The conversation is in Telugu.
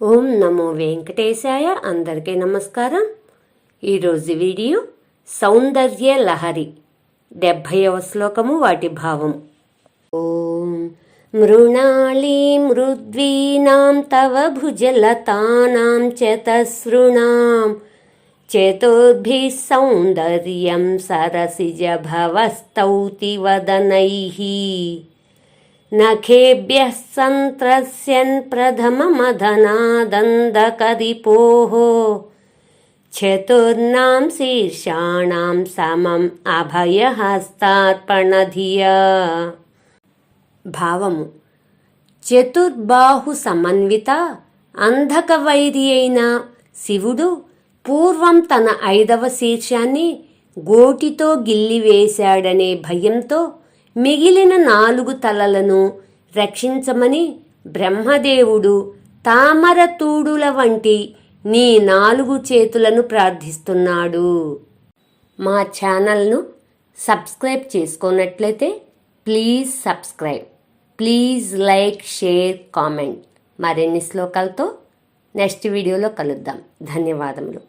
ఓం నమో వెంకటేశాయ అందరికీ నమస్కారం. ఈరోజు వీడియో సౌందర్య లహరి డెబ్భైవ శ్లోకము వాటి భావం. ఓం మృణాళీ మృద్వీనాం తవ భుజలతానాం చతసృణాం చతుర్భిः సౌందర్యం సరసిజ భవస్తౌతి వదనైః. नखेभ्यः सन्त्रस्यन् प्रथममधनादन्दकरिपोः चतुर्णां शीर्षाणां समम् అభయహస్తార్పణధియా భావము చతుర్బాహు సమన్విత అంధక వైరి అయిన శివుడు పూర్వం తన ఐదవ శీర్షాన్ని గోటితో గిల్లివేశాడనే భయంతో మిగిలిన నాలుగు తలలను రక్షించమని బ్రహ్మదేవుడు తామరతూడుల వంటి నీ నాలుగు చేతులను ప్రార్థిస్తున్నాడు. మా ఛానల్ను సబ్స్క్రైబ్ చేసుకున్నట్లయితే please subscribe please like share comment. మరిన్ని శ్లోకాలతో నెక్స్ట్ వీడియోలో కలుద్దాం. ధన్యవాదములు.